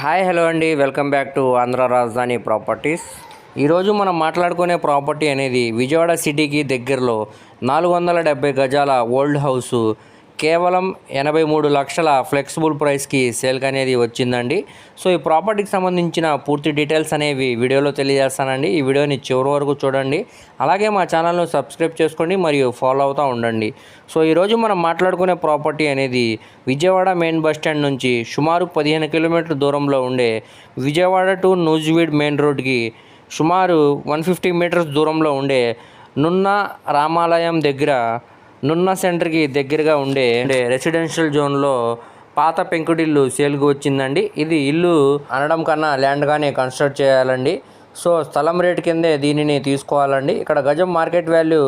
Hi hello అండి. Welcome back to Andhra Rajadhani properties. ఈరోజు మనం మాట్లాడుకునే ప్రాపర్టీ అనేది విజయవాడ సిటీకి దగ్గరలో నాలుగు వందల డెబ్బై గజాల ఓల్డ్ హౌస్ కేవలం ఎనభై మూడు లక్షల ఫ్లెక్సిబుల్ ప్రైస్కి సేల్కి అనేది వచ్చిందండి. సో ఈ ప్రాపర్టీకి సంబంధించిన పూర్తి డీటెయిల్స్ అనేవి వీడియోలో తెలియజేస్తానండి. ఈ వీడియోని చివరి వరకు చూడండి. అలాగే మా ఛానల్ను సబ్స్క్రైబ్ చేసుకోండి మరియు ఫాలో అవుతూ ఉండండి. సో ఈరోజు మనం మాట్లాడుకునే ప్రాపర్టీ అనేది విజయవాడ మెయిన్ బస్ స్టాండ్ నుంచి సుమారు పదిహేను కిలోమీటర్ల దూరంలో ఉండే విజయవాడ టు నూజివీడ్ మెయిన్ రోడ్కి సుమారు వన్ ఫిఫ్టీ మీటర్స్ దూరంలో ఉండే నున్న రామాలయం దగ్గర నున్న సెంటర్కి దగ్గరగా ఉండే రెసిడెన్షియల్ జోన్లో పాత పెంకుటిల్లు సేల్కి వచ్చిందండి. ఇది ఇల్లు అనడం కన్నా ల్యాండ్గానే కన్స్ట్రక్ట్ చేయాలండి. సో స్థలం రేట్ కిందే దీనిని తీసుకోవాలండి. ఇక్కడ గజం మార్కెట్ వాల్యూ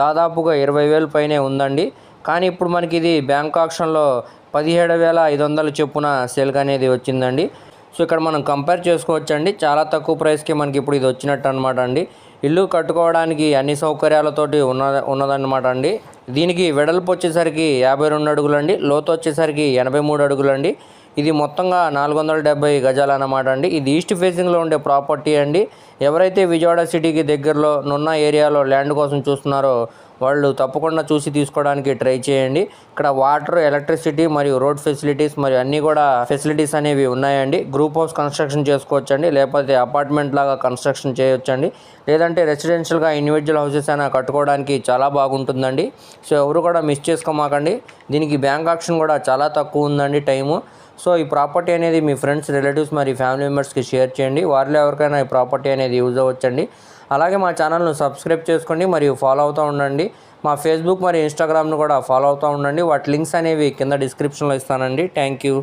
దాదాపుగా ఇరవై వేలు పైనే ఉందండి. కానీ ఇప్పుడు మనకి ఇది బ్యాంక్ ఆక్షన్లో పదిహేడు వేల ఐదు వందల చొప్పున సేల్కి అనేది వచ్చిందండి. సో ఇక్కడ మనం కంపేర్ చేసుకోవచ్చండి. చాలా తక్కువ ప్రైస్కి మనకి ఇప్పుడు ఇది వచ్చినట్టు అనమాట అండి. ఇల్లు కట్టుకోవడానికి అన్ని సౌకర్యాలతోటి ఉన్న ఉన్నదన్నమాట అండి. దీనికి వెడల్పు వచ్చేసరికి యాభై రెండు అడుగులు అండి లోతు వచ్చేసరికి ఎనభై మూడు అడుగులు అండి ఇది మొత్తంగా నాలుగు వందల డెబ్బై గజాలు అన్నమాట అండి. ఇది ఈస్ట్ ఫేసింగ్లో ఉండే ప్రాపర్టీ అండి. ఎవరైతే విజయవాడ సిటీకి దగ్గరలో నున్న ఏరియాలో ల్యాండ్ కోసం చూస్తున్నారో వాళ్ళు తప్పకుండా చూసి తీసుకోవడానికి ట్రై చేయండి. ఇక్కడ వాటర్ ఎలక్ట్రిసిటీ మరియు రోడ్ ఫెసిలిటీస్ మరియు అన్నీ కూడా ఫెసిలిటీస్ అనేవి ఉన్నాయండి. గ్రూప్ హౌస్ కన్స్ట్రక్షన్ చేసుకోవచ్చండి. లేకపోతే అపార్ట్మెంట్ లాగా కన్స్ట్రక్షన్ చేయొచ్చండి. లేదంటే రెసిడెన్షియల్గా ఇండివిజువల్ హౌసెస్ అయినా కట్టుకోవడానికి చాలా బాగుంటుందండి. సో ఎవరు కూడా మిస్ చేసుకోమాకండి. దీనికి బ్యాంక్ ఆప్షన్ కూడా చాలా తక్కువ ఉందండి టైము. సో ఈ ప్రాపర్టీ అనేది మీ ఫ్రెండ్స్ రిలేటివ్స్ మరియు ఫ్యామిలీ మెంబర్స్కి షేర్ చేయండి. వారిలో ఎవరికైనా ఈ ప్రాపర్టీ అనేది యూజ్ అవ్వచ్చండి. అలాగే మా ఛానల్ను సబ్స్క్రైబ్ చేసుకోండి మరియు ఫాలో అవుతూ ఉండండి. మా ఫేస్బుక్ మరియు ఇన్స్టాగ్రామ్ను కూడా ఫాలో అవుతూ ఉండండి. వాటి లింక్స్ అనేవి కింద డిస్క్రిప్షన్లో ఇస్తానండి. Thank you.